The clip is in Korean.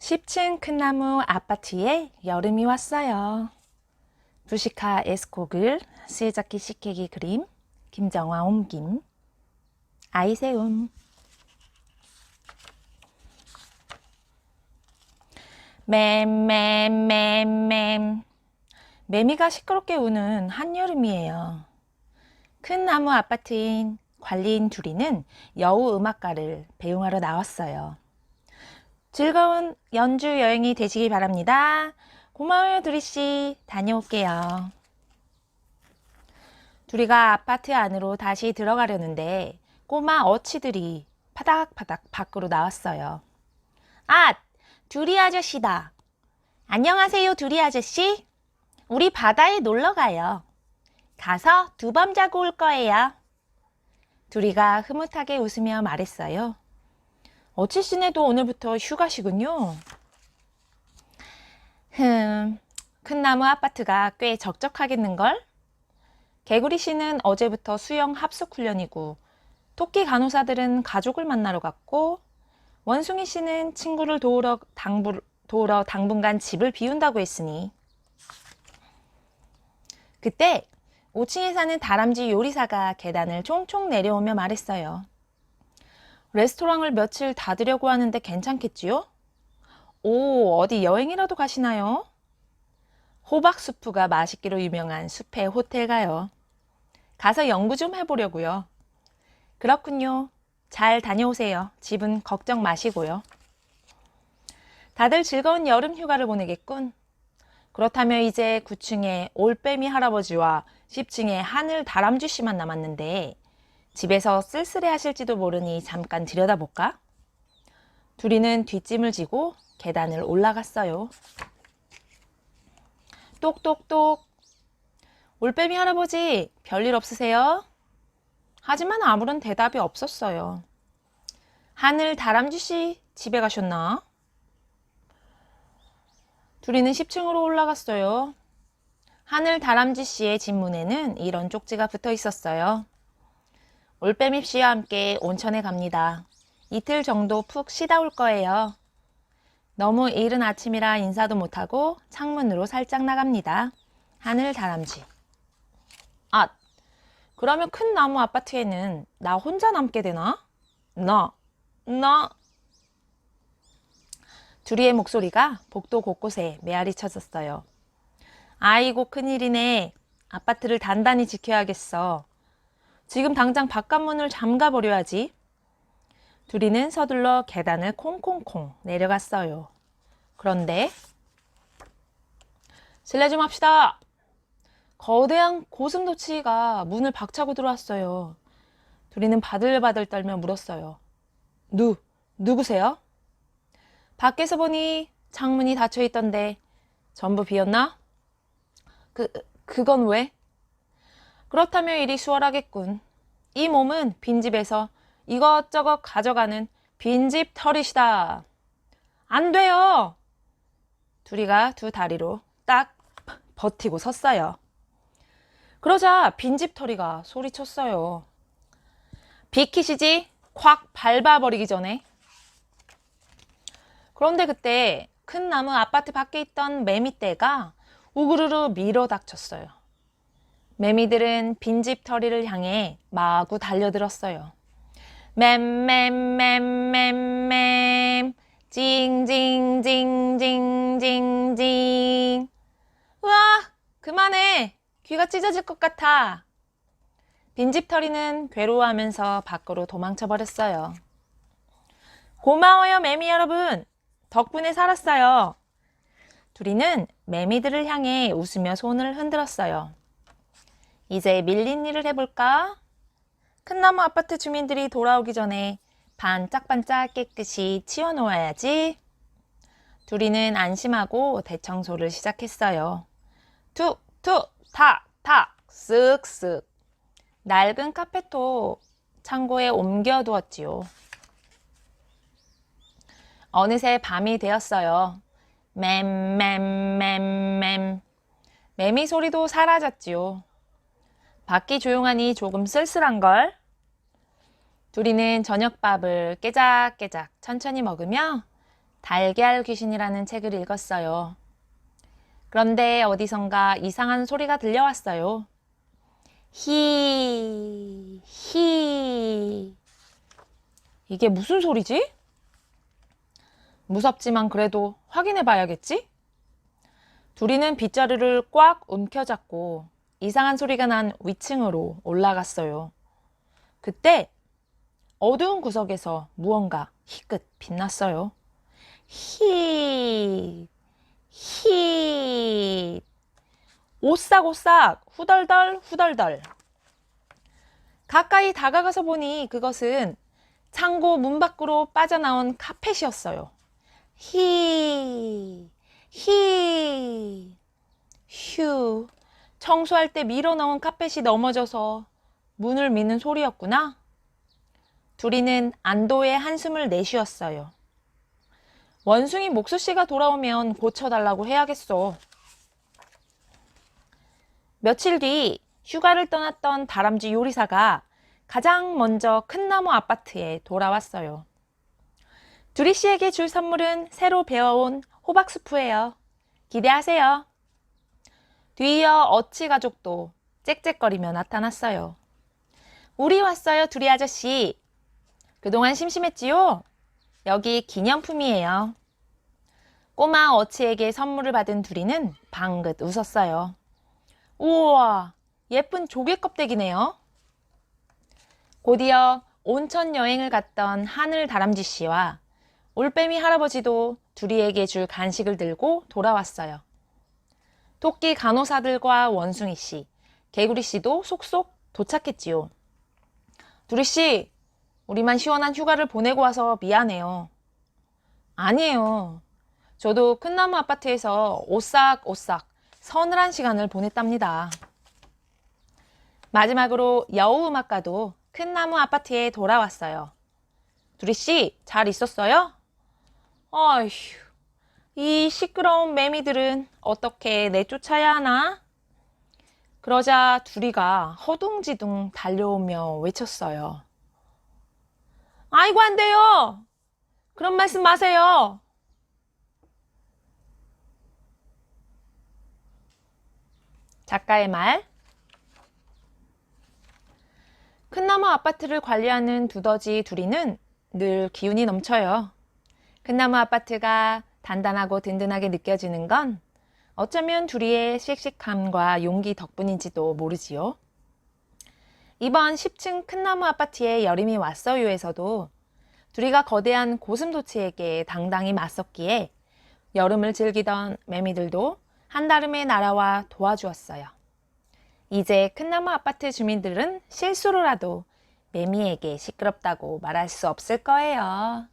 10층 큰 나무 아파트에 여름이 왔어요. 부시카 에스코글, 스에자키 시케기 그림, 김정화 옮김, 아이세움. 맴맴맴맴 매미가 시끄럽게 우는 한여름이에요. 큰 나무 아파트인 관리인 둘이는 여우 음악가를 배웅하러 나왔어요. 즐거운 연주 여행이 되시기 바랍니다. 고마워요, 두리씨. 다녀올게요. 두리가 아파트 안으로 다시 들어가려는데 꼬마 어치들이 파닥파닥 밖으로 나왔어요. 아, 두리 아저씨다. 안녕하세요, 두리 아저씨. 우리 바다에 놀러 가요. 가서 두 밤 자고 올 거예요. 두리가 흐뭇하게 웃으며 말했어요. 어치 씨네도 오늘부터 휴가시군요. 흠, 큰 나무 아파트가 꽤 적적하겠는걸? 개구리 씨는 어제부터 수영 합숙 훈련이고, 토끼 간호사들은 가족을 만나러 갔고, 원숭이 씨는 친구를 도우러, 당부, 도우러 당분간 집을 비운다고 했으니. 그때 5층에 사는 다람쥐 요리사가 계단을 총총 내려오며 말했어요. 레스토랑을 며칠 닫으려고 하는데 괜찮겠지요? 오, 어디 여행이라도 가시나요? 호박 수프가 맛있기로 유명한 숲의 호텔 가요. 가서 연구 좀 해보려고요. 그렇군요. 잘 다녀오세요. 집은 걱정 마시고요. 다들 즐거운 여름 휴가를 보내겠군. 그렇다면 이제 9층에 올빼미 할아버지와 10층에 하늘 다람쥐 씨만 남았는데 집에서 쓸쓸해 하실지도 모르니 잠깐 들여다볼까? 둘이는 뒷짐을 지고 계단을 올라갔어요. 똑똑똑. 올빼미 할아버지, 별일 없으세요? 하지만 아무런 대답이 없었어요. 하늘 다람쥐 씨 집에 가셨나? 둘이는 10층으로 올라갔어요. 하늘 다람쥐 씨의 집 문에는 이런 쪽지가 붙어 있었어요. 올빼미 씨와 함께 온천에 갑니다. 이틀 정도 푹 쉬다 올 거예요. 너무 이른 아침이라 인사도 못하고 창문으로 살짝 나갑니다. 하늘 다람쥐. 아, 그러면 큰 나무 아파트에는 나 혼자 남게 되나? 나, 나. 둘이의 목소리가 복도 곳곳에 메아리 쳐졌어요. 아이고, 큰일이네. 아파트를 단단히 지켜야겠어. 지금 당장 바깥문을 잠가버려야지. 둘이는 서둘러 계단을 콩콩콩 내려갔어요. 그런데 실례 좀 합시다. 거대한 고슴도치가 문을 박차고 들어왔어요. 둘이는 바들바들 떨며 물었어요. 누, 누구세요? 밖에서 보니 창문이 닫혀 있던데 전부 비었나? 그, 그건 왜? 그렇다면 일이 수월하겠군. 이 몸은 빈집에서 이것저것 가져가는 빈집 털이시다. 안 돼요! 둘이가 두 다리로 딱 버티고 섰어요. 그러자 빈집 털이가 소리쳤어요. 비키시지? 콱 밟아버리기 전에. 그런데 그때 큰 나무 아파트 밖에 있던 매미떼가 우그르르 밀어 닥쳤어요. 매미들은 빈집 털이를 향해 마구 달려들었어요. 맴맴맴맴맴. 징징징징징징. 우와 그만해. 귀가 찢어질 것 같아. 빈집 털이는 괴로워하면서 밖으로 도망쳐 버렸어요. 고마워요 매미 여러분. 덕분에 살았어요. 둘이는 매미들을 향해 웃으며 손을 흔들었어요 이제 밀린 일을 해볼까? 큰 나무 아파트 주민들이 돌아오기 전에 반짝반짝 깨끗이 치워놓아야지. 둘이는 안심하고 대청소를 시작했어요. 툭, 툭, 탁, 탁, 쓱 쓱. 낡은 카펫도 창고에 옮겨두었지요. 어느새 밤이 되었어요. 맴 맴 맴 맴. 매미 소리도 사라졌지요. 밖이 조용하니 조금 쓸쓸한걸. 둘이는 저녁밥을 깨작깨작 천천히 먹으며 달걀 귀신이라는 책을 읽었어요. 그런데 어디선가 이상한 소리가 들려왔어요. 히, 히. 이게 무슨 소리지? 무섭지만 그래도 확인해 봐야겠지? 둘이는 빗자루를 꽉 움켜잡고 이상한 소리가 난 위층으로 올라갔어요. 그때 어두운 구석에서 무언가 희끗 빛났어요. 히, 히. 오싹오싹, 후덜덜, 후덜덜. 가까이 다가가서 보니 그것은 창고 문 밖으로 빠져나온 카펫이었어요. 히, 히, 휴. 청소할 때 밀어 넣은 카펫이 넘어져서 문을 미는 소리였구나. 둘이는 안도의 한숨을 내쉬었어요. 원숭이 목수 씨가 돌아오면 고쳐달라고 해야겠어. 며칠 뒤 휴가를 떠났던 다람쥐 요리사가 가장 먼저 큰 나무 아파트에 돌아왔어요. 두리 씨에게 줄 선물은 새로 배워온 호박 수프예요. 기대하세요. 뒤이어 어치 가족도 짹짹거리며 나타났어요. 우리 왔어요, 두리 아저씨. 그동안 심심했지요? 여기 기념품이에요. 꼬마 어치에게 선물을 받은 두리는 방긋 웃었어요. 우와, 예쁜 조개 껍데기네요. 곧이어 온천 여행을 갔던 하늘 다람쥐 씨와 올빼미 할아버지도 두리에게 줄 간식을 들고 돌아왔어요. 토끼 간호사들과 원숭이 씨, 개구리 씨도 속속 도착했지요. 두리 씨, 우리만 시원한 휴가를 보내고 와서 미안해요. 아니에요. 저도 큰 나무 아파트에서 오싹오싹 서늘한 시간을 보냈답니다. 마지막으로 여우 음악가도 큰 나무 아파트에 돌아왔어요. 두리 씨, 잘 있었어요? 어휴, 이 시끄러운 매미들은 어떻게 내쫓아야 하나? 그러자 두리가 허둥지둥 달려오며 외쳤어요. 아이고, 안 돼요! 그런 말씀 마세요! 작가의 말. 큰 나무 아파트를 관리하는 두더지 두리는 늘 기운이 넘쳐요. 큰 나무 아파트가 단단하고 든든하게 느껴지는 건 어쩌면 두리의 씩씩함과 용기 덕분인지도 모르지요. 이번 10층 큰 나무 아파트에 여름이 왔어요에서도 두리가 거대한 고슴도치에게 당당히 맞섰기에 여름을 즐기던 매미들도 한다름에 날아와 도와주었어요. 이제 큰나무 아파트 주민들은 실수로라도 매미에게 시끄럽다고 말할 수 없을 거예요.